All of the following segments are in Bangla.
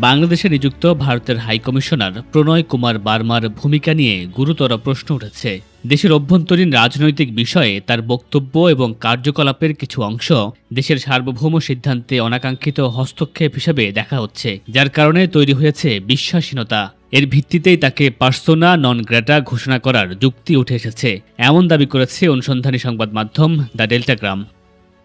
বাংলাদেশে নিযুক্ত ভারতের হাইকমিশনার প্রণয় কুমার বার্মার ভূমিকা নিয়ে গুরুতর প্রশ্ন উঠেছে। দেশের অভ্যন্তরীণ রাজনৈতিক বিষয়ে তার বক্তব্য এবং কার্যকলাপের কিছু অংশ দেশের সার্বভৌম সিদ্ধান্তে অনাকাঙ্ক্ষিত হস্তক্ষেপ হিসেবে দেখা হচ্ছে, যার কারণে তৈরি হয়েছে বিশ্বাসীনতা এর ভিত্তিতেই তাকে পার্সোনা নন গ্রেটা ঘোষণা করার যুক্তি উঠে এসেছে। এমন দাবি করেছে অনুসন্ধানী সংবাদ মাধ্যম দ্য ডেল্টাগ্রাম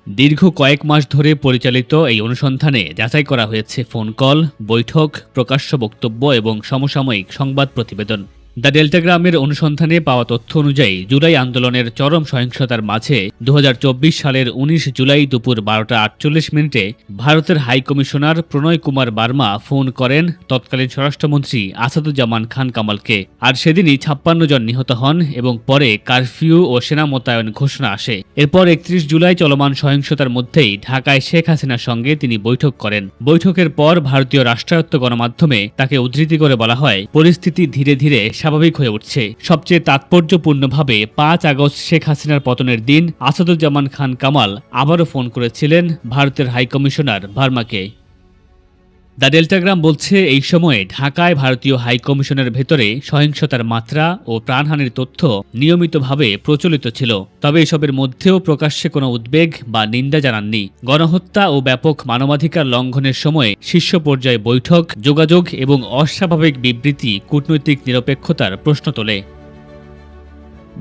দীর্ঘ কয়েক মাস ধরে পরিচালিত এই অনুসন্ধানে যাচাই করা হয়েছে ফোন কল, বৈঠক, প্রকাশ্য বক্তব্য এবং সমসাময়িক সংবাদ প্রতিবেদন। দ্য ডেল্টাগ্রামের অনুসন্ধানে পাওয়া তথ্য অনুযায়ী জুলাই আন্দোলনের চরম সহিংসতার মাঝে দুহাজার চব্বিশ সালের উনিশ জুলাই দুপুর বারোটা আটচল্লিশ মিনিটে ভারতের high commissioner Pranay Kumar Verma phone করেন তৎকালীন স্বরাষ্ট্রমন্ত্রী আসাদুজ্জামান খান কামালকে। আর সেদিনই ছাপ্পান্ন জন নিহত হন এবং পরে কারফিউ ও সেনা মোতায়েন ঘোষণা আসে। এরপর একত্রিশ জুলাই চলমান সহিংসতার মধ্যেই ঢাকায় শেখ হাসিনার সঙ্গে তিনি বৈঠক করেন। বৈঠকের পর ভারতীয় রাষ্ট্রায়ত্ত গণমাধ্যমে তাকে উদ্ধৃতি করে বলা হয়, পরিস্থিতি ধীরে ধীরে স্বাভাবিক হয়ে উঠছে। সবচেয়ে তাৎপর্যপূর্ণভাবে পাঁচ আগস্ট শেখ হাসিনার পতনের দিন আসাদুজ্জামান খান কামাল আবারও ফোন করেছিলেন ভারতের হাইকমিশনার ভার্মাকে। দ্য ডেল্টাগ্রাম বলছে, এই সময়ে ঢাকায় ভারতীয় হাইকমিশনের ভেতরে সহিংসতার মাত্রা ও প্রাণহানির তথ্য নিয়মিতভাবে প্রচলিত ছিল। তবে এসবের মধ্যেও প্রকাশ্যে কোনো উদ্বেগ বা নিন্দা জানাননি। গণহত্যা ও ব্যাপক মানবাধিকার লঙ্ঘনের সময় শীর্ষ পর্যায়ে বৈঠক, যোগাযোগ এবং অস্বাভাবিক বিবৃতি, কূটনৈতিক নিরপেক্ষতার প্রশ্ন তোলে।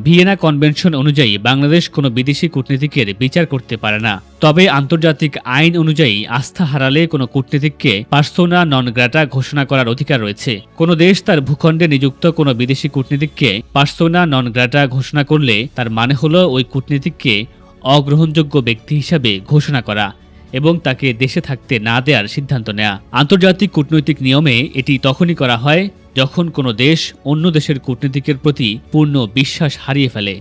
ভিয়েনা কনভেনশন অনুযায়ী বাংলাদেশ কোনো বিদেশি কূটনীতিকের বিচার করতে পারে না। তবে আন্তর্জাতিক আইন অনুযায়ী আস্থা হারালে কোনো কূটনীতিককে পার্সোনা নন গ্রাটা ঘোষণা করার অধিকার রয়েছে। কোনো দেশ তার ভূখণ্ডে নিযুক্ত কোনো বিদেশি কূটনীতিককে পার্সোনা নন গ্রাটা ঘোষণা করলে তার মানে হলো ওই কূটনীতিককে অগ্রহণযোগ্য ব্যক্তি হিসাবে ঘোষণা করা এবং তাকে দেশে থাকতে না দেওয়ার সিদ্ধান্ত নেয়া। আন্তর্জাতিক কূটনৈতিক নিয়মে এটি তখনই করা হয় যখন কোনো দেশ অন্য দেশের কূটনীতিকের প্রতি পূর্ণ বিশ্বাস হারিয়ে ফেলে